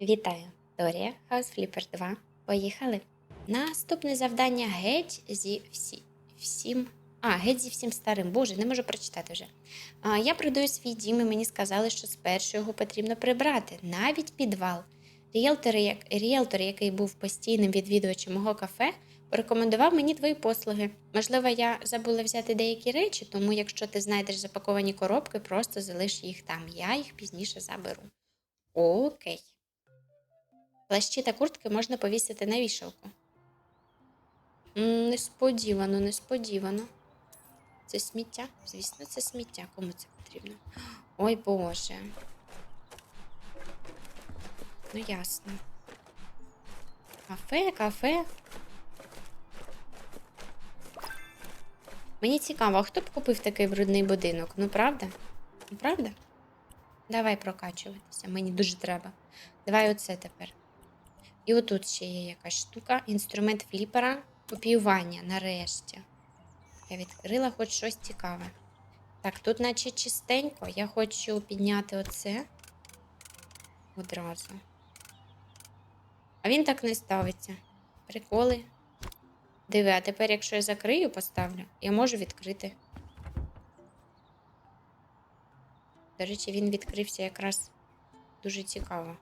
Вітаю, House Flipper 2. Поїхали. Наступне завдання геть зі всі... всім. А, геть зі всім старим. Боже, не можу прочитати вже. А, я продаю свій дім і мені сказали, що спершу його потрібно прибрати, навіть підвал. Ріелтор, як... Ріелтор, який був постійним відвідувачем мого кафе, порекомендував мені твої послуги. Можливо, я забула взяти деякі речі, тому якщо ти знайдеш запаковані коробки, просто залиш їх там. Я їх пізніше заберу. Окей. Плащі та куртки можна повісити на вішалку. Несподівано, несподівано. Це сміття? Звісно, це сміття. Кому це потрібно? Ой Боже. Ну, ясно. Кафе, кафе. Мені цікаво, а хто б купив такий брудний будинок? Ну, правда? Ну, правда? Давай прокачуватися, мені дуже треба. Давай оце тепер. І отут ще є якась штука. Інструмент фліпера. Копіювання нарешті. Я відкрила хоч щось цікаве. Так, тут наче чистенько. Я хочу підняти оце одразу. А він так не ставиться. Приколи. Диви, а тепер, якщо я закрию, поставлю, я можу відкрити. До речі, він відкрився якраз дуже цікаво.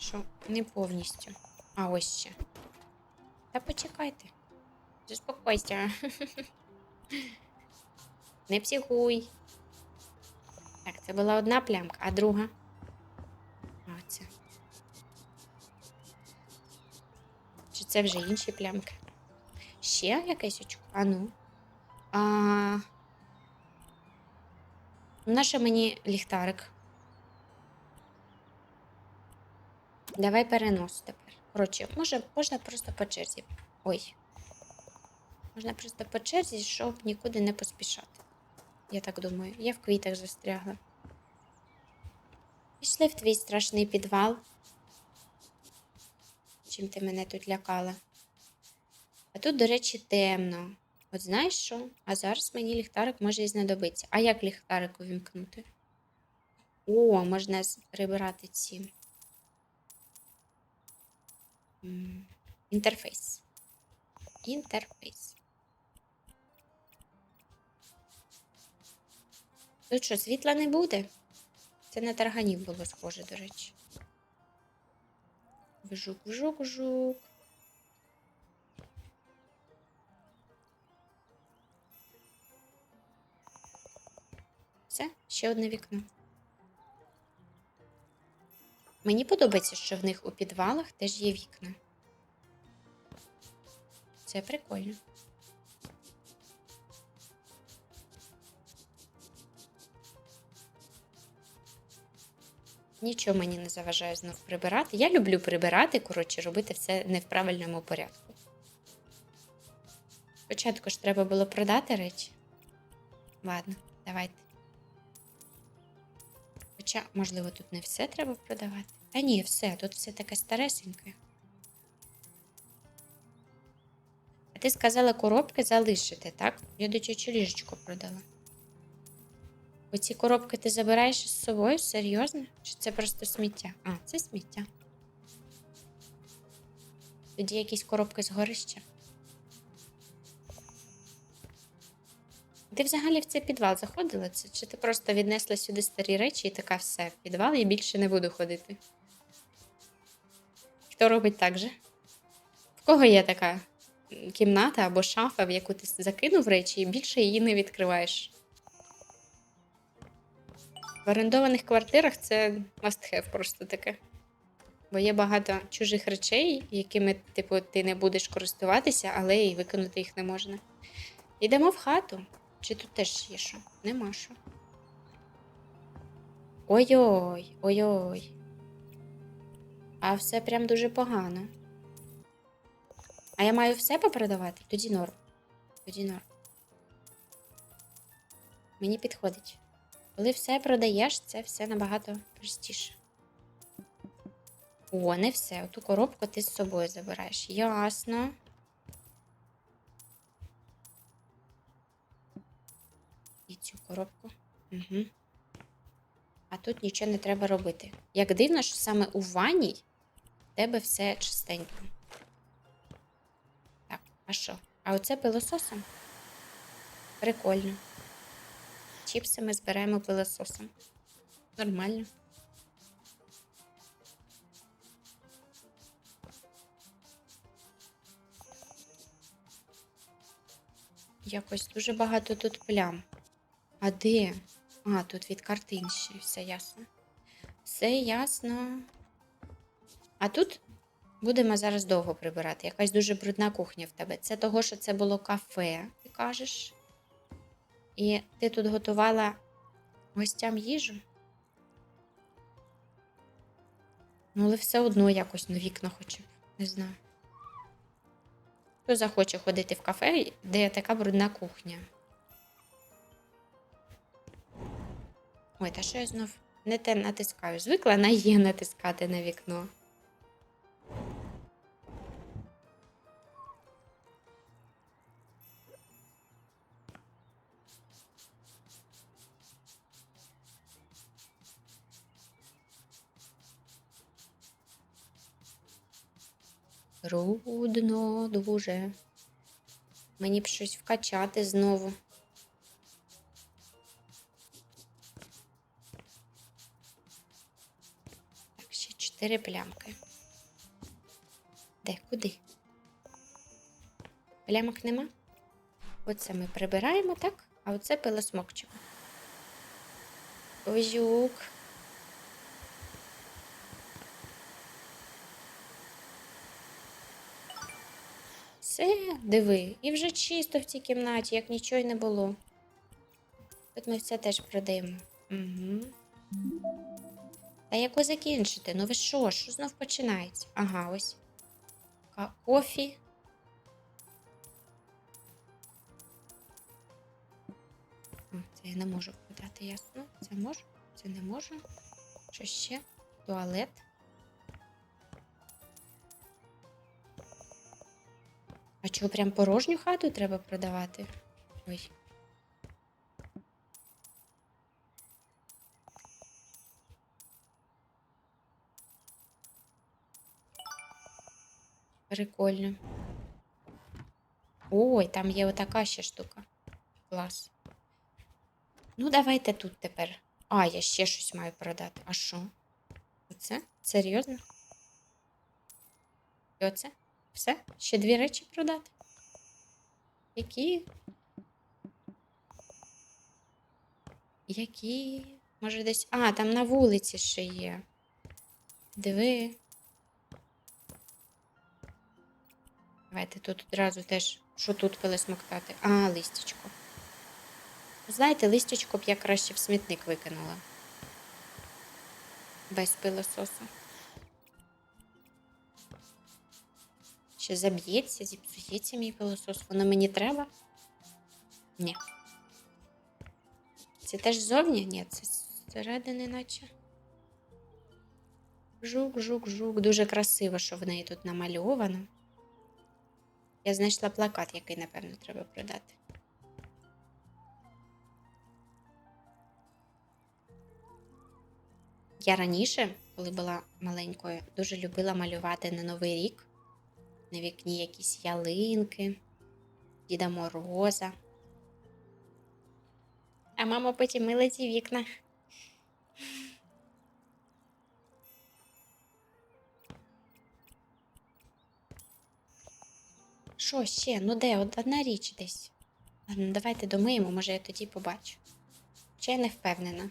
Що не повністю. А ось ще. Та почекайте. Заспокойся. Не психуй. Так, це була одна плямка, а друга. А оця. Чи це вже інші плямки? Ще якесь очко? А ну. А... Наша мені ліхтарик. Давай перенос тепер. Коротше, може, можна просто по черзі. Ой. Можна просто по черзі, щоб нікуди не поспішати. Я так думаю. Я в квітах застрягла. Пішли в твій страшний підвал. Чим ти мене тут лякала? А тут, до речі, темно. От знаєш що? А зараз мені ліхтарик може і знадобитися. А як ліхтарик увімкнути? О, можна прибирати ці. Інтерфейс. Інтерфейс. Тут що, світла не буде? Це на тарганів було схоже, до речі. Вжук, вжук, вжук. Все, ще одне вікно. Мені подобається, що в них у підвалах теж є вікна. Це прикольно. Нічого мені не заважає знов прибирати. Я люблю прибирати, коротше, робити все не в правильному порядку. Спочатку ж треба було продати речі. Ладно, давайте. Хоча, можливо, тут не все треба продавати. Та ні, все, тут все таке старесеньке. А ти сказала коробки залишити, так? Я до дитячу ліжечку продала. Оці коробки ти забираєш із собою? Серйозно? Чи це просто сміття? А, це сміття. Тоді якісь коробки з горища. Ти взагалі в цей підвал заходила? Це, чи ти просто віднесла сюди старі речі і така все, в підвал я більше не буду ходити? Хто робить так же? В кого є така кімната або шафа, в яку ти закинув речі і більше її не відкриваєш? В орендованих квартирах це must have просто таке. Бо є багато чужих речей, якими, типу, ти не будеш користуватися, але і викинути їх не можна. Йдемо в хату. Чи тут теж є що? Нема що. Ой-ой, ой-ой. А все прям дуже погано. А я маю все попродавати? Тоді норм. Тоді норм. Мені підходить. Коли все продаєш, це все набагато простіше. О, не все. Оту коробку ти з собою забираєш. Ясно. Цю коробку. Угу. а тут нічого не треба робити. Як дивно, що саме у ванній в тебе все чистенько. Так, а що? А оце пилососом? Прикольно. Чіпси ми збираємо пилососом. Нормально. Якось дуже багато тут плям. А де? А, тут від картин ще, все ясно. Все ясно. А тут будемо зараз довго прибирати. Якась дуже брудна кухня в тебе. Це того, що це було кафе, ти кажеш. І ти тут готувала гостям їжу. Ну, але все одно якось на вікна хоча б. Не знаю. Хто захоче ходити в кафе, де така брудна кухня? Ой, та що я знов не те натискаю. Звикла на є натискати на вікно. Трудно дуже. Мені б щось вкачати знову. Чотири плямки. Де? Куди? Плямок нема? Оце ми прибираємо, так? А оце пилосмокчимо. Козюк. Все, диви, і вже чисто в цій кімнаті, як нічого й не було. Тут ми все теж продаємо. Угу. Та яко закінчити? Ну ви що? Що знов починається? Ага, ось. Кофі. Це я не можу подати, ясно. Це можу, це не можу. Що ще? Туалет. А чого прям порожню хату треба продавати? Ой. Прикольно. Ой, там є отака ще штука. Клас. Ну, давайте тут тепер. А, я ще щось маю продати. А що? Оце? Серйозно? І оце? Все? Ще дві речі продати? Які? Які? Може десь. А, там на вулиці ще є. Диви. Давайте тут одразу теж, що тут пилисмоктати. А, листячко. Знаєте, листячко б я краще в смітник викинула. Без пилососу. Ще заб'ється, зіпсується мій пилосос. Воно мені треба? Ні. Це теж ззовні? Ні, це зсередини, наче. Жук, жук, жук. Дуже красиво, що в неї тут намальовано. Я знайшла плакат, який, напевно, треба продати. Я раніше, коли була маленькою, дуже любила малювати на Новий рік. На вікні якісь ялинки, Діда Мороза. А мама потім мила ці вікна. Що ще? Ну де? Одна річ десь. Ладно, давайте домиємо, може я тоді побачу. Я не впевнена.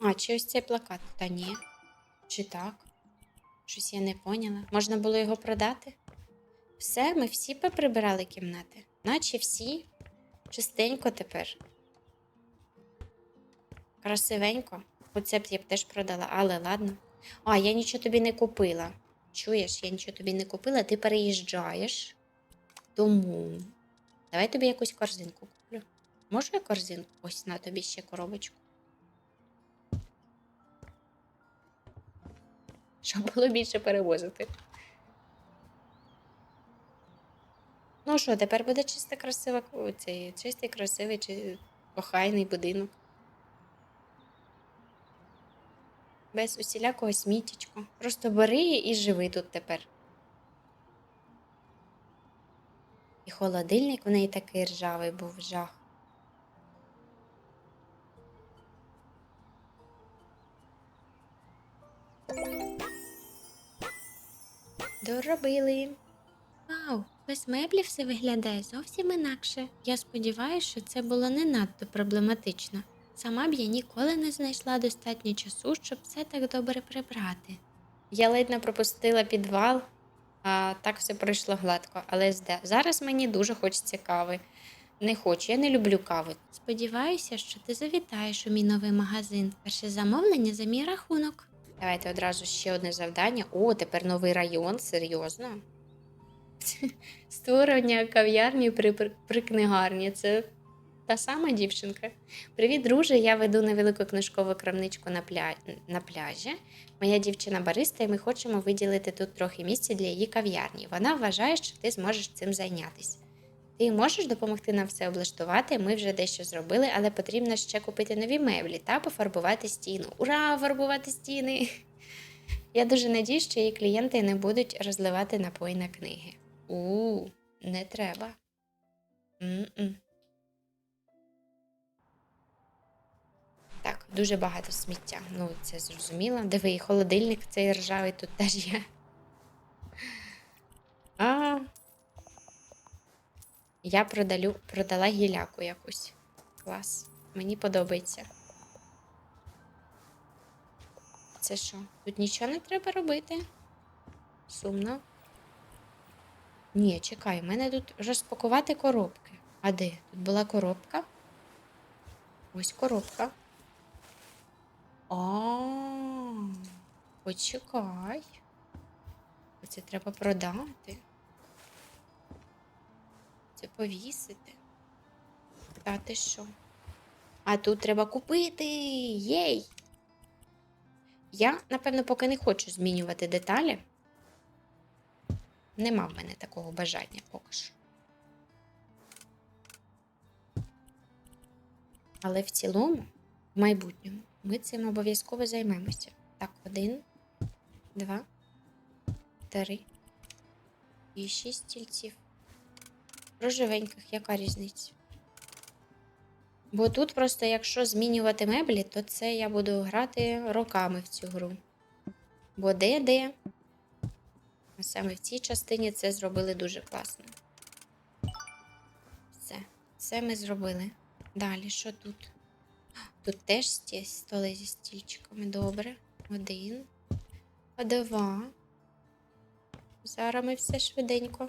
А, чи ось цей плакат? Та ні. Чи так? Щось я не поняла. Можна було його продати? Все, ми всі поприбирали кімнати. Наче всі. Чистенько тепер. Красивенько. Б я б теж продала, але ладно. А, я нічого тобі не купила. Чуєш, я нічого тобі не купила, ти переїжджаєш. Тому. Давай тобі якусь корзинку куплю. Можу я корзинку? Ось на тобі ще коробочку. щоб було більше перевозити. Ну що, тепер буде чисто красива, цей, чистий, красивий, чи охайний будинок. Без усілякого сміттячку. Просто бери і живи тут тепер. І холодильник в неї такий ржавий був жах. Доробили. Вау, без меблів все виглядає зовсім інакше. Я сподіваюся, що це було не надто проблематично. Сама б я ніколи не знайшла достатньо часу, щоб все так добре прибрати. Я ледь не пропустила підвал, а так все пройшло гладко, але зараз мені дуже хочеться кави. Не хочу, я не люблю кави. Сподіваюся, що ти завітаєш у мій новий магазин. Перше замовлення за мій рахунок. Давайте одразу ще одне завдання. О, тепер новий район, серйозно. Створення кав'ярні при, при, при книгарні. Це та сама дівчинка. Привіт, друже. Я веду невелику книжкову крамничку на, пля... на пляжі. Моя дівчина бариста, і ми хочемо виділити тут трохи місця для її кав'ярні. Вона вважає, що ти зможеш цим зайнятися. Ти можеш допомогти нам все облаштувати. Ми вже дещо зробили, але потрібно ще купити нові меблі та пофарбувати стіну. Ура! Фарбувати стіни! Я дуже надію, що її клієнти не будуть розливати напої на книги. У, не треба. М-м. Так, дуже багато сміття. Ну, це зрозуміло. Диви, холодильник цей ржавий тут теж є. А. Я продалю, продала гіляку якусь. Клас. Мені подобається. Це що? Тут нічого не треба робити? Сумно. Ні, чекай, в мене тут розпакувати коробки. А де? Тут була коробка. Ось коробка. А, почекай. Це треба продати. Це повісити. Та що? А тут треба купити. Єй! Я, напевно, поки не хочу змінювати деталі. Нема в мене такого бажання поки що. Але в цілому, в майбутньому, ми цим обов'язково займемося. Так, один, два, три і шість стільців. Рожевеньких, яка різниця? Бо тут просто, якщо змінювати меблі, то це я буду грати роками в цю гру. Бо де-де. Саме в цій частині це зробили дуже класно. Все, це ми зробили. Далі, що тут? Тут теж столи зі стільчиками. Добре. Один. Два. Зараз ми все швиденько.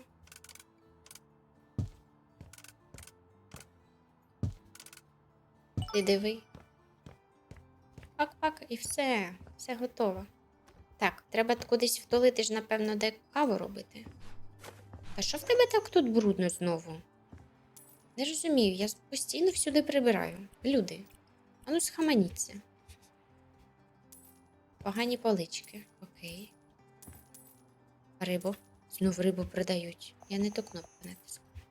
Ти диви. Пак-пак, і все, все готово. Так, треба кудись втулити ж, напевно, де каву робити. Та що в тебе так тут брудно знову? Не розумію, я постійно всюди прибираю. Люди, ану схаманіться. Погані полички. Окей. Рибу. Знов рибу продають. Я не ту кнопку натискаю.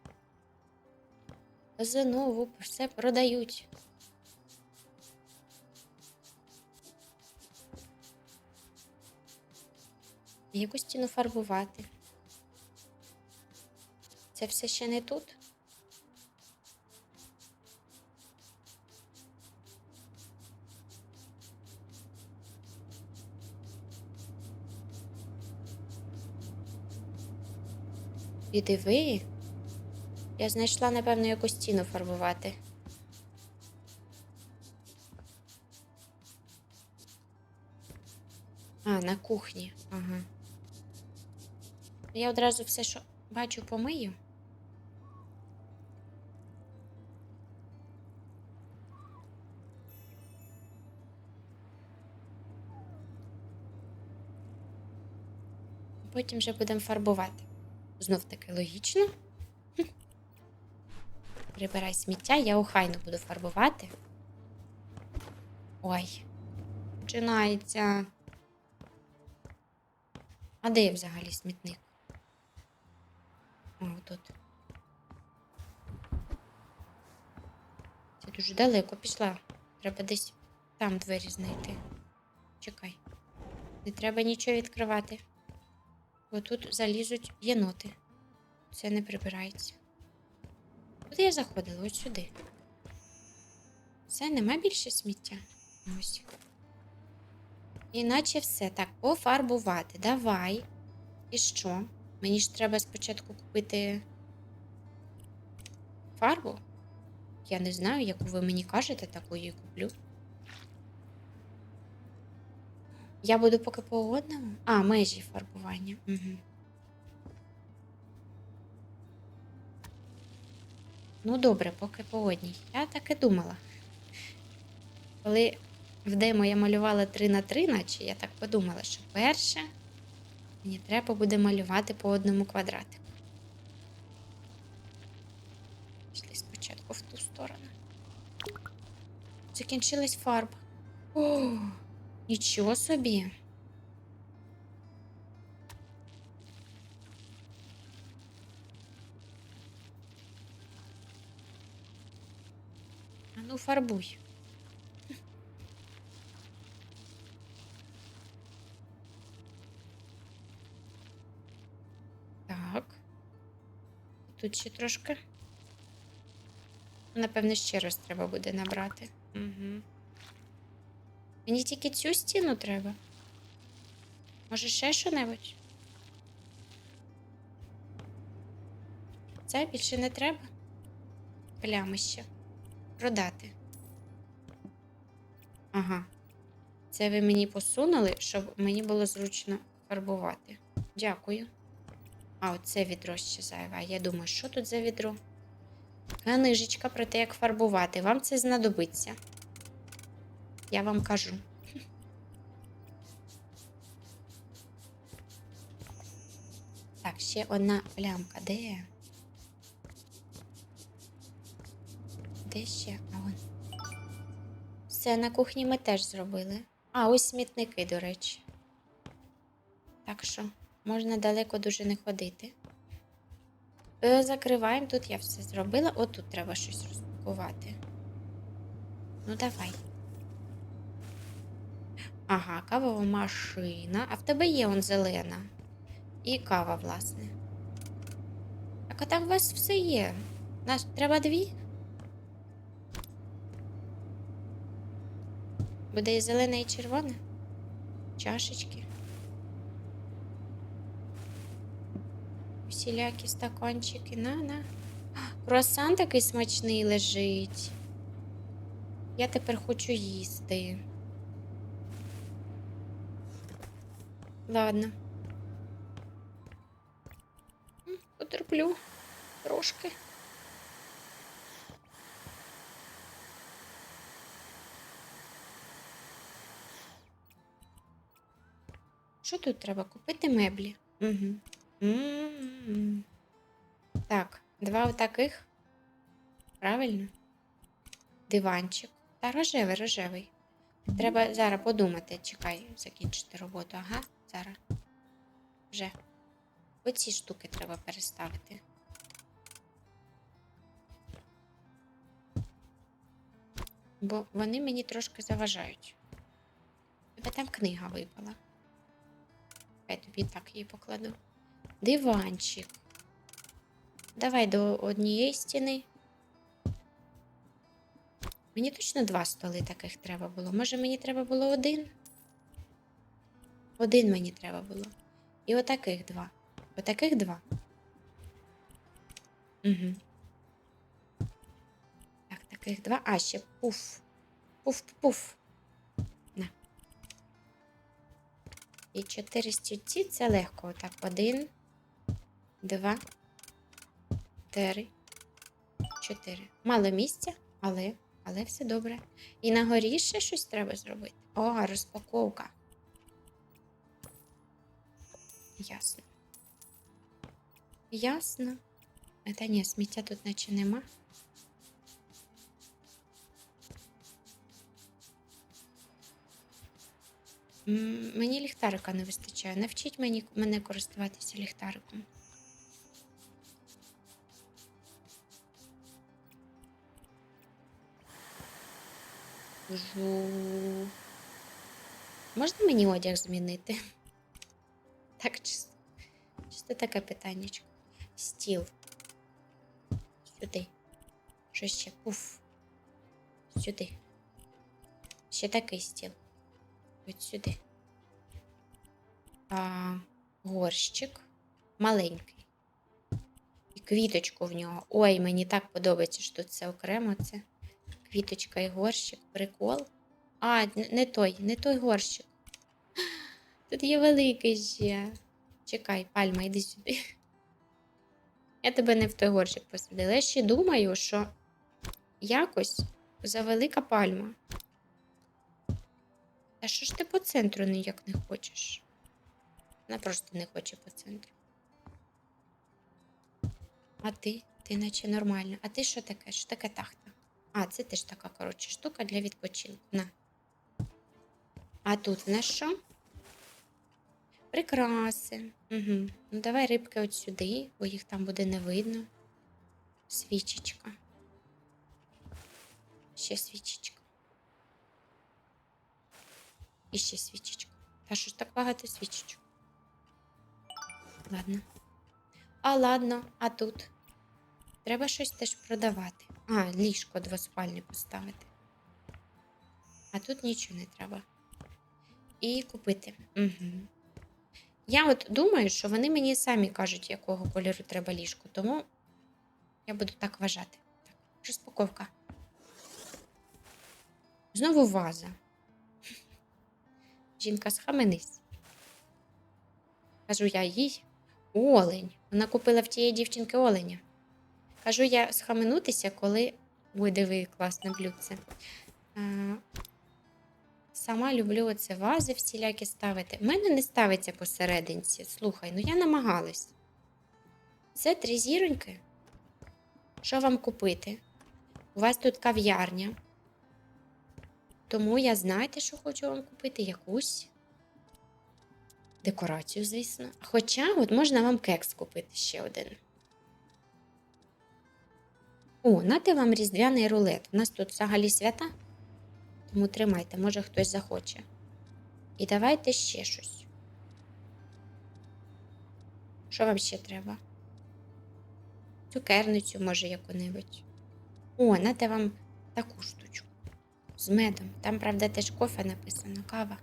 Знову все продають. Яку стіну фарбувати? Це все ще не тут? І диви. Я знайшла, напевно, яку стіну фарбувати. А, на кухні. Ага. Я одразу все, що бачу, помию. Потім вже будемо фарбувати. Знов таки логічно. Прибирай сміття, я охайно буду фарбувати. Ой, починається. А де взагалі смітник? Тут. Це дуже далеко пішла. Треба десь там двері знайти. Чекай. Не треба нічого відкривати. Бо тут залізуть єноти. Це не прибирається. Куди я заходила? Ось сюди. Все, нема більше сміття. Ось. Іначе все. Так, пофарбувати. Давай. І що? Мені ж треба спочатку купити фарбу. Я не знаю, яку ви мені кажете, таку її куплю. Я буду поки по одному. А, межі фарбування. Угу. Ну, добре, поки по одній. Я так і думала. Коли в демо я малювала 3 на 3, наче я так подумала, що перше мені треба буде малювати по одному квадратику. Пішли спочатку в ту сторону. Закінчилась фарба. О, нічого собі. А ну фарбуй. Так. Тут ще трошки. Напевно, ще раз треба буде набрати. Угу. Мені тільки цю стіну треба. Може, ще що-небудь? Це більше не треба. Плями ще. Продати. Ага. Це ви мені посунули, щоб мені було зручно фарбувати. Дякую. А, оце відро ще зайве. Я думаю, що тут за відро? Книжечка про те, як фарбувати. Вам це знадобиться. Я вам кажу. Так, ще одна плямка. Де? Де ще? А вон. Все, на кухні ми теж зробили. А, ось смітники, до речі. Так що можна далеко дуже не ходити. Е, Закриваємо. Тут я все зробила. Отут треба щось розпакувати. Ну, давай. Ага, кавова машина. А в тебе є он зелена. І кава, власне. Так, а там у вас все є. Нас треба дві. Буде і зелене, і червоне. Чашечки. Всілякі стаканчики. На, на. Круасан такий смачний лежить. Я тепер хочу їсти. Ладно. Потерплю трошки. Що тут треба? Купити меблі. Угу. Так, два отаких. Правильно? Диванчик. Та рожевий, рожевий. Треба зараз подумати. Чекай, закінчити роботу. Ага, зараз. Вже. Оці штуки треба переставити. Бо вони мені трошки заважають. Тебе там книга випала. Я тобі так її покладу. Диванчик. Давай до однієї стіни. Мені точно два столи таких треба було. Може, мені треба було один? Один мені треба було. І отаких два. Отаких два. Угу. Так, таких два. А, ще пуф. Пуф-пуф. І чотири стільці це легко. Отак. Один, два, три, чотири. Мало місця, але, але все добре. І на горі ще щось треба зробити. О, розпаковка. Ясно. Ясно. Та ні, сміття тут наче нема. Мені ліхтарика не вистачає. Навчіть мені мене користуватися ліхтариком. Жу. Можна мені одяг змінити? Так, чисто. Чисто таке питаннячко. Стіл. Сюди. Що ще? Пуф. Сюди. Ще такий стіл. От сюди. А, горщик маленький. І квіточку в нього. Ой, мені так подобається, що тут це окремо. Це квіточка і горщик. Прикол. А, не той, не той горщик. Тут є великий ще. Чекай, пальма, йди сюди. Я тебе не в той горщик посадила. Я ще думаю, що якось завелика пальма. Та що ж ти по центру ніяк не хочеш? Вона просто не хоче по центру. А ти? Ти наче нормально. А ти що таке? Що таке тахта? А, це теж така, коротше, штука для відпочинку. На. А тут в нас що? Прикраси. Угу. Ну, давай рибки от сюди, бо їх там буде не видно. Свічечка. Ще свічечка. І ще свічечка. Та що ж так багато свічечок? Ладно. А ладно, а тут? Треба щось теж продавати. А, ліжко двоспальне поставити. А тут нічого не треба. І купити. Угу. Я от думаю, що вони мені самі кажуть, якого кольору треба ліжко, тому я буду так вважати. Так, розпаковка. Знову ваза. Жінка, схаменись. Кажу я їй олень. Вона купила в тієї дівчинки оленя. Кажу я схаменутися, коли. Ой, класне блюдце. Сама люблю оце вази всілякі ставити. У мене не ставиться посерединці. Слухай, ну я намагалась. Це три зіроньки. Що вам купити? У вас тут кав'ярня. Тому я знаєте, що хочу вам купити? Якусь декорацію, звісно. Хоча от можна вам кекс купити ще один. О, нате вам різдвяний рулет. У нас тут взагалі свята. Тому тримайте, може хтось захоче. І давайте ще щось. Що вам ще треба? Цукерницю, може, яку-небудь. О, нате вам таку штучку. З медом. Там, правда, теж кофе написано, кава.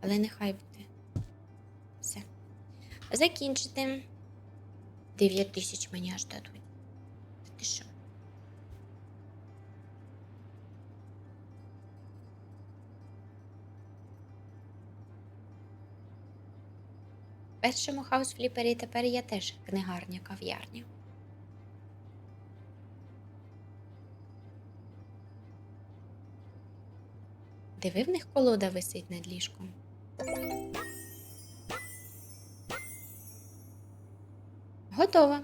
Але нехай буде. Все. Закінчити. 9 тисяч мені аж дадуть. Та ти що? Першому хаус-фліпері тепер є теж книгарня Диви, в них колода висить над ліжком. Готово.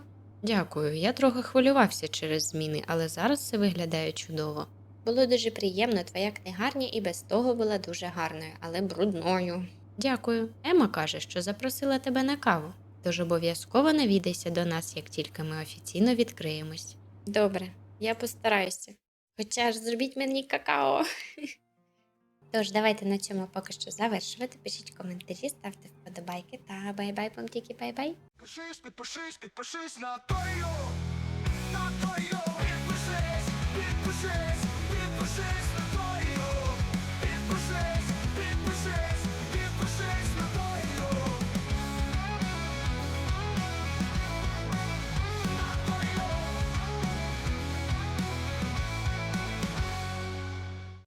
Дякую. Я трохи хвилювався через зміни, але зараз все виглядає чудово. Було дуже приємно, твоя книгарня і без того була дуже гарною, але брудною. Дякую. Ема каже, що запросила тебе на каву, тож обов'язково навідайся до нас, як тільки ми офіційно відкриємось. Добре, я постараюся. Хоча ж зробіть мені какао. Тож, давайте на цьому поки що завершувати. Пишіть коментарі, ставте вподобайки та бай-бай, помтіки, бай-бай. Підпишись, підпишись, підпишись на Тою.